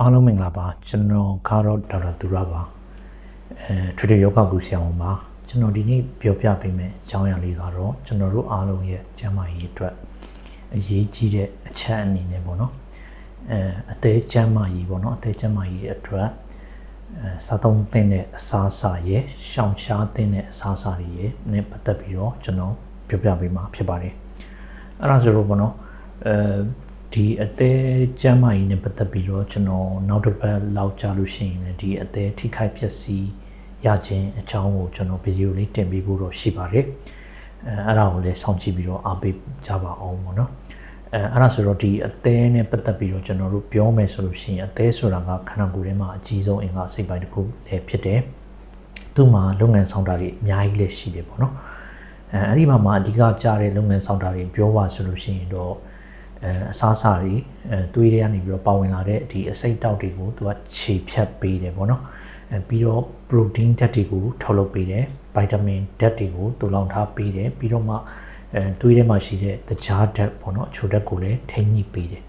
အားလုံးမင်္ဂလာပါကျွန်တော်ကတော့ဒေါက်တာသူရပါအဲထွေထွေယောဂကုဆရာဝန်ပါကျွန်တော်ဒီနေ့ပြောပြပေးမယ့်အကြောင်းအရာလေးကတော့ကျွန်တော်တို့အားလုံးရဲ့ကျန်းမာရေးအတွက်အရေးကြီးတဲ့အချက်အနေနဲ့ပေါ့နော်အဲအသေးကျန်းမာရေးပေါ့နော်အသေးကျန်းမာရေးအတွက်အဲစားသုံးသင့်တဲ့အစားအစာရဲ့ရှောင်ရှားသင့်တဲ့အစားအစာတွေရဲ့နဲ့ပတ်သက်ပြီးတော့ကျွန်တော်ပြောပြပေးမှာဖြစ်ပါတယ်အဲ့ဒါဆိုတော့ပေါ့နော်အဲ ဒီအသေးကျမ်းမာရေးနဲ့ပတ်သက်ပြီးတော့ကျွန်တော်နောက်တစ်ပတ်လောက်ကြာလို့ရှိရင်လည်းဒီအသေးထိခိုက်ပျက်စီးရခြင်းအကြောင်းကိုကျွန်တော်ဗီဒီယိုလေးတင်ပေးဖို့တော့ရှိပါတယ်အဲအဲ့ဒါကိုလည်းစောင့်ကြည့်ပြီးတော့အားပေးကြပါအောင်ပေါ့နော်အဲအဲ့ဒါဆိုတော့ဒီအသေးနဲ့ပတ်သက်ပြီးတော့ကျွန်တော်တို့ပြောမယ်ဆိုလို့ရှိရင်အသေးဆိုတာကခန္ဓာကိုယ်ထဲမှာအကြီးဆုံးအင်္ဂါစိတ်ပိုင်းတစ်ခုလည်းဖြစ်တယ်သူ့မှာလုပ်ငန်းဆောင်တာတွေအများကြီးလည်းရှိတယ်ပေါ့နော်အဲအဲ့ဒီမှာမှအဓိကကြားတဲ့လုပ်ငန်းဆောင်တာတွေပြောပါဆိုလို့ရှိရင်တော့ အဲအစားအစာတွေအဲသွေးတွေကနေပြီးတော့ပါဝင်လာတဲ့ဒီအစိတ်တောက်တွေကိုသူကခြေဖြတ်ပေးတယ်ပေါ့နော်အဲပြီးတော့ protein ဓာတ်တွေကိုထုတ်လုပ်ပေးတယ် vitamin ဓာတ်တွေကိုတူလောင်ထားပေးတယ်ပြီးတော့မှအဲသွေးထဲမှာရှိတဲ့တခြားဓာတ်ပေါ့နော်အချိုဓာတ်ကိုလည်းထိန်းညှိပေးတယ်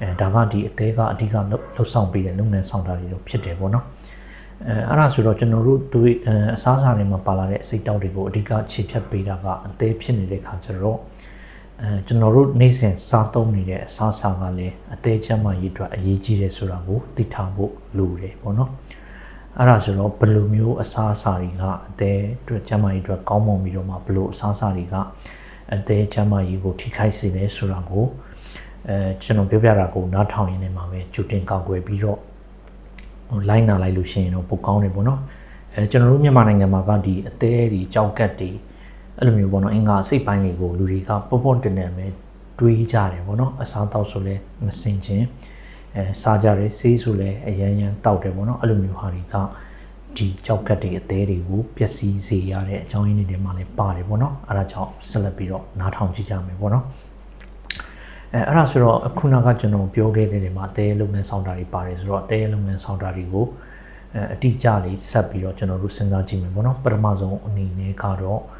အဲဒါကဒီအသေးကအဓိကလှုပ်ဆောင်ပေးတဲ့လုပ်ငန်းဆောင်တာတွေတော့ဖြစ်တယ်ပေါ့နော်အဲအဲ့ဒါဆိုတော့ကျွန်တော်တို့တွေးအစားအစာတွေမှာပါလာတဲ့အစိတ်တောက်တွေကိုအဓိကခြေဖြတ်ပေးတာကအသေးဖြစ်နေတဲ့ခါကျတော့ အဲကျွန်တော်တို့နေ့စဉ်စားသုံးနေတဲ့အစားအစာကလည်းအသေးချမ်းမှရေးအတွက်အရေးကြီးတယ်ဆိုတာကိုသိထားဖို့လိုတယ်ပေါ့နော်အဲ့ဒါဆိုတော့ဘယ်လိုမျိုးအစားအစာတွေကအသေးအတွက်ချမ်းမှရေးအတွက်ကောင်းမွန်ပြီးတော့မှဘယ်လိုအစားအစာတွေကအသေးချမ်းမှရေးကိုထိခိုက်စေလဲဆိုတာကိုအဲကျွန်တော်ပြောပြတာကိုနားထောင်ရင်းနဲ့မှာပဲကြိုတင်ကောက်ွယ်ပြီးတော့ဟိုလိုက်နာလိုက်လို့ရှိရင်တော့ပိုကောင်းတယ်ပေါ့နော်အဲကျွန်တော်တို့မြန်မာနိုင်ငံမှာကဒီအသေးတွေကြောက်ကတ်တွေ အဲ့လိုမျိုးပေါ့နော်အင်္ဂါစိတ်ပိုင်းတွေကိုလူတွေကပုံပုံတင်နေမယ်တွေးကြတယ်ပေါ့နော်အစားတောက်ဆိုလဲမစင်ချင်းအဲစားကြတယ်ဆေးဆိုလဲအရန်ရန်တောက်တယ်ပေါ့နော်အဲ့လိုမျိုးဟာတွေကဒီကြောက်ကတ်တွေအသေးတွေကိုပျက်စီးစေရတဲ့အကြောင်းရင်းတွေမှာလည်းပါတယ်ပေါ့နော်အဲ့ဒါကြောင့်ဆက်လက်ပြီးတော့နားထောင်ကြည့်ကြမယ်ပေါ့နော်အဲအဲ့ဒါဆိုတော့အခုနကကျွန်တော်ပြောခဲ့တဲ့နေမှာအသေးလုပ်ငန်းဆောင်တာတွေပါတယ်ဆိုတော့အသေးလုပ်ငန်းဆောင်တာတွေကိုအဲအတိအကျလေးဆက်ပြီးတော့ကျွန်တော်တို့စဉ်းစားကြည့်မယ်ပေါ့နော်ပထမဆုံးအနေနဲ့ကတော့အဲ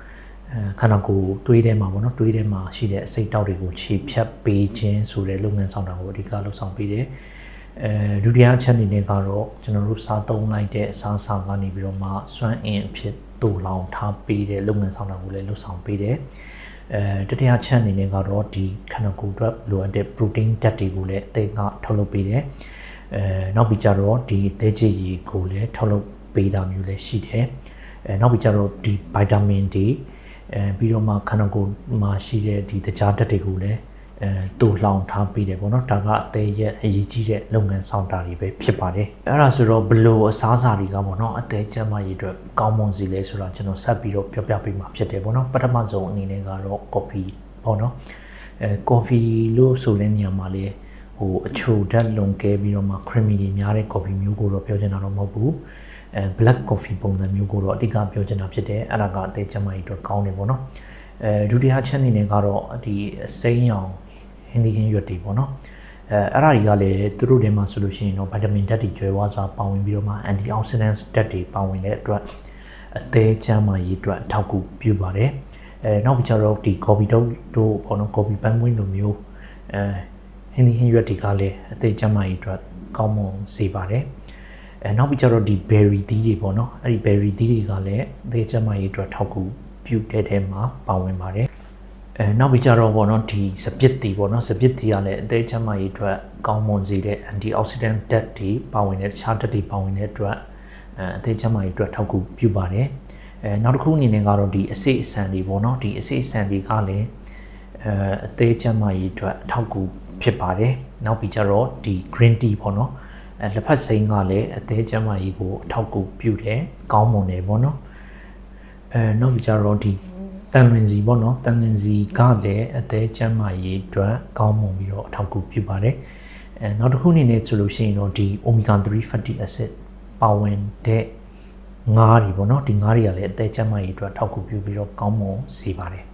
ခန္ဓာကိုယ်တွေးထဲမှာပေါ့နော်တွေးထဲမှာရှိတဲ့အစိတ်တောက်တွေကိုခြေဖြတ်ပေးခြင်းဆိုတဲ့လုပ်ငန်းဆောင်တာကိုအဓိကလှုပ်ဆောင်ပေးတယ်အဲဒုတိယအချက်အနေနဲ့ကတော့ကျွန်တော်တို့စားသုံးလိုက်တဲ့အစားအစာကနေပြီးတော့မှစွမ်းအင်အဖြစ်တူလောင်ထားပေးတဲ့လုပ်ငန်းဆောင်တာကိုလည်းလှုပ်ဆောင်ပေးတယ်အဲတတိယချက်အနေနဲ့ကတော့ဒီခန္ဓာကိုယ်အတွက်လိုအပ်တဲ့ protein ဓာတ်တွေကိုလည်းအသေးကထုတ်လုပ်ပေးတယ်အဲနောက်ပြီးကြတော့ဒီအသေးချေရီကိုလည်းထုတ်လုပ်ပေးတာမျိုးလည်းရှိတယ်အဲနောက်ပြီးကြတော့ဒီ vitamin D အဲပြီးတော့မှခန္ဓာကိုယ်မှာရှိတဲ့ဒီတခြားဓာတ်တွေကိုလည်းအဲတူလောင်ထားပေးတယ်ပေါ့နော်ဒါကအသေးရဲ့အရေးကြီးတဲ့လုပ်ငန်းဆောင်တာတွေပဲဖြစ်ပါတယ်အဲ့ဒါဆိုတော့ဘလို့အစားအစာတွေကပေါ့နော်အသေးကျန်းမာရေးအတွက်ကောင်းမွန်စီလဲဆိုတော့ကျွန်တော်ဆက်ပြီးတော့ပြောပြပေးမှာဖြစ်တယ်ပေါ့နော်ပထမဆုံးအနေနဲ့ကတော့ coffee ပေါ့နော်အဲ coffee လို့ဆိုတဲ့နေရာမှာလေဟိုအချိုဓာတ်လွန်ကဲပြီးတော့မှ creamy တွေများတဲ့ coffee မျိုးကိုတော့ပြောချင်တာတော့မဟုတ်ဘူး အဲ black coffee ပုံစံမျိုးကိုတော့အဓိကပြောချင်တာဖြစ်တယ်အဲ့ဒါကအသေးကျန်းမာရေးအတွက်ကောင်းတယ်ပေါ့နော်အဲဒုတိယချက်အနေနဲ့ကတော့ဒီအစိမ်းရောင်ဟင်းသီးဟင်းရွက်တွေပေါ့နော်အဲအဲ့ဒါတွေကလည်းသူတို့ထဲမှာဆိုလို့ရှိရင်တော့ဗီတာမင်ဓာတ်တွေကျွဲဝါးစွာပါဝင်ပြီးတော့မှ antioxidant ဓာတ်တွေပါဝင်တဲ့အတွက်အသေးချမ်းမာရေးအတွက်အထောက်အကူပြုပါတယ်အဲနောက်ပြီးကျတော့ဒီ coffee တို့တို့ပေါ့နော် coffee ပန်းမွေးလိုမျိုးအဲဟင်းသီးဟင်းရွက်တွေကလည်းအသေးချမ်းမာရေးအတွက်ကောင်းမွန်စေပါတယ် အဲနောက်ပြီးကျတော့ဒီ berry သီးတွေပေါ့နော်အဲ့ဒီ berry သီးတွေကလည်းအသေးချမ်းမာရေးအတွက်ထောက်ကူပြုတဲ့ထဲမှာပါဝင်ပါတယ်အဲနောက်ပြီးကြတော့ပေါ့နော်ဒီစပစ်တီပေါ့နော်စပစ်တီကလည်းအသေးချမ်းမာရေးအတွက်ကောင်းမွန်စေတဲ့ antioxidant ဓာတ်တွေပါဝင်တဲ့တခြားဓာတ်တွေပါဝင်တဲ့အတွက်အဲအသေးချမ်းမာရေးအတွက်ထောက်ကူပြုပါတယ်အဲနောက်တစ်ခုအနေနဲ့ကတော့ဒီအစိအစံတွေပေါ့နော်ဒီအစိအစံတွေကလည်းအဲအသေးချမ်းမာရေးအတွက်အထောက်ကူဖြစ်ပါတယ်နောက်ပြီးကြတော့ဒီ green tea ပေါ့နော် အဲလက်ဖက်စိမ်းကလည်းအသေးချမ်းမာရေးကိုအထောက်ကူပြုတယ်ကောင်းမွန်တယ်ပေါ့နော်အဲနောက်ပြီးကြတော့ဒီတန်လွင်စီပေါ့နော်တန်လွင်စီကလည်းအသေးချမ်းမာရေးအတွက်ကောင်းမွန်ပြီးတော့အထောက်အကူပြုပါတယ်အဲနောက်တစ်ခုအနေနဲ့ဆိုလို့ရှိရင်တော့ဒီ omega 3 fatty acid ပါဝင်တဲ့ငါးတွေပေါ့နော်ဒီငါးတွေကလည်းအသေးချမ်းမာရေးအတွက်ထောက်ကူပြုပြီးတော့ကောင်းမွန်စေပါတယ်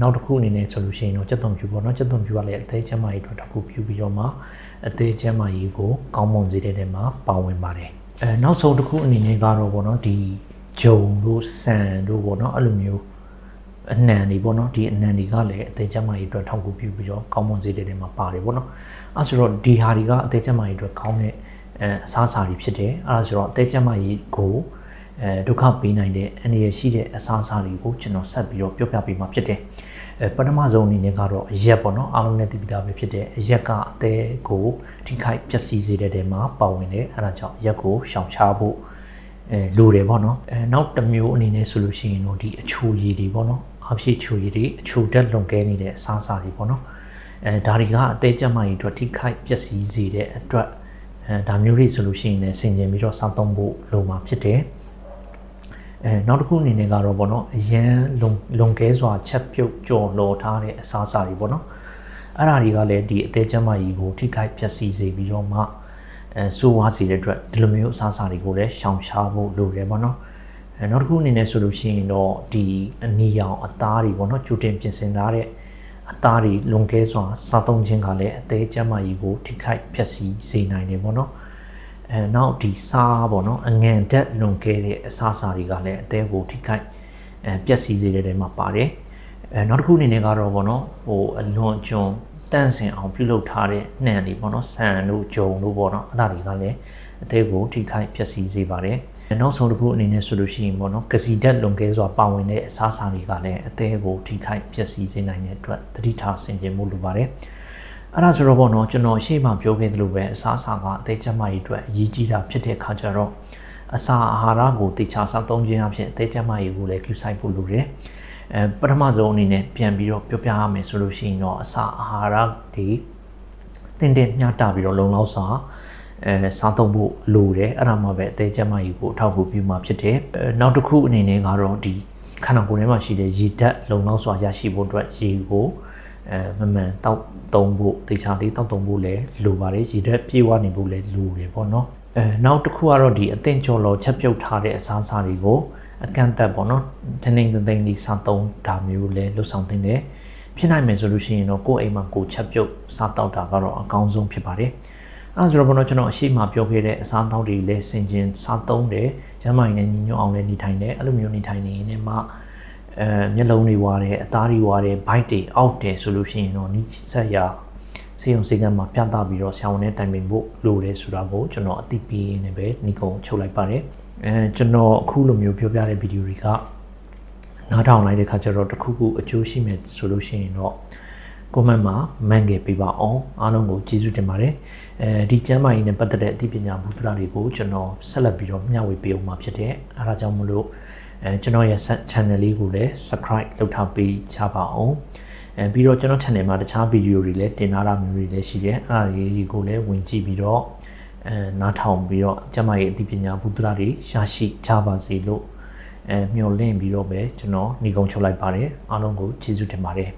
နောက်တစ်ခုအနေနဲ့ဆိုလို့ရှိရင်တော့ကြက်သွန်ဖြူပေါ့နော်ကြက်သွန်ဖြူကလည်းအသေးချမ်းမာရေးအတွက်ထောက်ကူပြုပြီးတော့မှ အသေးချမ်းမာရေးကိုကောင်းမွန်စေတဲ့နေရာမှာပါဝင်ပါတယ်အဲနောက်ဆုံးတစ်ခုအနေနဲ့ကတော့ပေါ့နော်ဒီဂျုံတို့ဆန်တို့ပေါ့နော်အဲ့လိုမျိုးအနှံတွေပေါ့နော်ဒီအနှံတွေကလည်းအသေးချမ်းမာရေးအတွက်ထောက်ကူပြုပြီးတော့ကောင်းမွန်စေတဲ့နေရာမှာပါတယ်ပေါ့နော်အဲဆိုတော့ဒီဟာတွေကအသေးချမ်းမာရေးအတွက်ကောင်းတဲ့အဲအစားအစာတွေဖြစ်တယ်အဲ့ဒါဆိုတော့အသေးကျန်းမာရေးကိုအဲဒုက္ခပေးနိုင်တဲ့အနေရရှိတဲ့အစားအစာတွေကိုကျွန်တော်ဆက်ပြီးတော့ပြောပြပေးမှာဖြစ်တယ်အဲ ပထမဆုံးအနေနဲ့ကတော့အရက်ပေါ့နော်အားလုံးနဲ့သိပြီးသားပဲဖြစ်တဲ့အရက်ကအသေးကိုထိခိုက်ပျက်စီးစေတဲ့တဲမှာပါဝင်တယ်အဲ့ဒါကြောင့်ရက်ကိုရှောင်ရှားဖို့အဲလိုတယ်ပေါ့နော်အဲနောက်တစ်မျိုးအနေနဲ့ဆိုလို့ရှိရင်တော့ဒီအချိုရည်တွေပေါ့နော်အဖြစ်ချိုရည်တွေအချိုတက်လွန်ကဲနေတဲ့အစားအစာတွေပေါ့နော်အဲဒါတွေကအသေးကျန်းမာရေးအတွက်ထိခိုက်ပျက်စီးစေတဲ့အတွက်အဲဒါမျိုးတွေဆိုလို့ရှိရင်လည်းဆင်ခြင်ပြီးတော့စောင့်သုံးဖို့လိုမှာဖြစ်တယ် အဲနောက်တစ်ခုအနေနဲ့ကတော့ပေါ့နော်အရန်လုံလုံကဲစွာချက်ပြုတ်ကြော်လော်ထားတဲ့အစားအစာတွေပေါ့နော်အဲ့ဒါတွေကလည်းဒီအသေးကျန်းမာရေးကိုထိခိုက်ပျက်စီးစေပြီးတော့မှအဲဆိုးဝါးစေတဲ့အတွက်ဒီလိုမျိုးအစားအစာတွေကိုလည်းရှောင်ရှားဖို့လိုတယ်ပေါ့နော်အဲနောက်တစ်ခုအနေနဲ့ဆိုလို့ရှိရင်တော့ဒီအနီရောင်အသားတွေပေါ့နော်ကြိုတင်ပြင်ဆင်ထားတဲ့အသားတွေလွန်ကဲစွာစားသုံးခြင်းကလည်းအသေးကျန်းမာရေးကိုထိခိုက်ပျက်စီးစေနိုင်တယ်ပေါ့နော် အဲနောက်ဒီစားပေါ့နော်အငန်တက်လွန်ကဲတဲ့အစားအစာတွေကလည်းအသေးကိုထိခိုက်အဲပျက်စီးစေတဲ့နေရာမှာပါတယ်အဲနောက်တစ်ခုအနေနဲ့ကတော့ပေါ့နော်ဟိုအလွန်ကျွံတန့်စင်အောင်ပြုလုပ်ထားတဲ့နှံတွေပေါ့နော်ဆန်တို့ဂျုံတို့ပေါ့နော်အဲ့ဒါတွေကလည်းအသေးကိုထိခိုက်ပျက်စီးစေပါတယ်နောက်ဆုံးတစ်ခုအနေနဲ့ဆိုလို့ရှိရင်ပေါ့နော်ကစီဓာတ်လွန်ကဲစွာပါဝင်တဲ့အစားအစာတွေကလည်းအသေးကိုထိခိုက်ပျက်စီးစေနိုင်တဲ့အတွက်သတိထားဆင်ခြင်မှုလိုပါတယ် အဲ့ဒါဆိုတော့ပေါ့နော်ကျွန်တော်ရှေ့မှာပြောခဲ့သလိုပဲအစားအစာကအသေးကျန်းမာရေးအတွက်အရေးကြီးတာဖြစ်တဲ့အခါကျတော့အစာအာဟာရကိုတေချာစောင့်သုံးခြင်းအဖြစ်အသေးကျန်းမာရေးကိုလည်းကူဆိုင်ဖို့လိုတယ်အဲပထမဆုံးအနေနဲ့ပြန်ပြီးတော့ပြောပြရမယ်ဆိုလို့ရှိရင်တော့အစာအာဟာရတွေတင်တင်မျှတပြီးတော့လုံလောက်စွာအဲစားသုံးဖို့လိုတယ်အဲ့ဒါမှပဲအသေးကျန်းမာရေးကိုအထောက်အကူပြုမှာဖြစ်တယ်နောက်တစ်ခုအနေနဲ့ကတော့ဒီခန္ဓာကိုယ်ထဲမှာရှိတဲ့ရေဓာတ်လုံလောက်စွာရရှိဖို့အတွက်ရေကို အဲမမှန်တောက်သုံးဖို့တေချာလေးတောက်သုံးဖို့လည်းလိုပါတယ်ရေဓာတ်ပြေဝနေဖို့လည်းလိုတယ်ပေါ့နော်အဲနောက်တစ်ခုကတော့ဒီအသင့်ကျော်လော်ချက်ပြုတ်ထားတဲ့အစားအစာတွေကိုအကန့်အသတ်ပေါ့နော်ထင်းထင်းသိမ့်သိမ့်လေးစားသုံးတာမျိုးလည်းလှုပ်ဆောင်တင်တယ်ဖြစ်နိုင်မယ်ဆိုလို့ရှိရင်တော့ကိုယ်အိမ်မှာကိုယ်ချက်ပြုတ်စားတောက်တာကတော့အကောင်းဆုံးဖြစ်ပါတယ်အဲဆိုတော့ဘောနော်ကျွန်တော်အရှိမပြောခဲ့တဲ့အစားအသောက်တွေလည်းစင်ကျင်စားသုံးတယ်ကျန်းမာရေးနဲ့ညီညွတ်အောင်လည်းနေထိုင်တယ်အဲ့လိုမျိုးနေထိုင်နေရင်မှ အဲမျက်လုံးတွေဝါတယ်အသားတွေဝါတယ်ဘိုက်တွေအောက်တယ်ဆိုလို့ရှိရင်တော့နီးစက်ရစေုံစေကံမှာပြသပြီးတော့ဆရာဝန်နဲ့တိုင်ပင်ဖို့လိုတယ်ဆိုတာကိုကျွန်တော်အသိပေးနေပဲညီကုံချုပ်လိုက်ပါတယ်အဲကျွန်တော်အခုလိုမျိုးပြောပြတဲ့ဗီဒီယိုတွေကနားထောင်လိုက်တဲ့ခါကျတော့တခုခုအကျိုးရှိမယ်ဆိုလို့ရှိရင်တော့ကွန်မန့်မှာမှန်ခဲ့ပေးပါအောင်အားလုံးကိုကျေးဇူးတင်ပါတယ်အဲဒီကျမ်းမာရေးနဲ့ပတ်သက်တဲ့အသိပညာဘုဒ္ဓရာတွေကိုကျွန်တော်ဆက်လက်ပြီးတော့မျှဝေပေးအောင်မှာဖြစ်တယ်အဲဒါကြောင့်မလို့ အဲကျွန်တော်ရဲ့ channel လေးကိုလည်း subscribe လုပ်ထားပေးချပါအောင်အဲပြီးတော့ကျွန်တော် channel မှာတခြားဗီဒီယိုတွေလည်းတင်ထားတာမျိုးတွေလည်းရှိတယ်အဲဒါတွေကိုလည်းဝင်ကြည့်ပြီးတော့အဲနားထောင်ပြီးတော့ကျမ်းမာရေးအသိပညာဘုဒ္ဓရာတွေရရှိကြပါစေလို့အဲမျှော်လင့်ပြီးတော့ပဲကျွန်တော်ညီကုံချုပ်လိုက်ပါတယ်အားလုံးကိုကျေးဇူးတင်ပါတယ်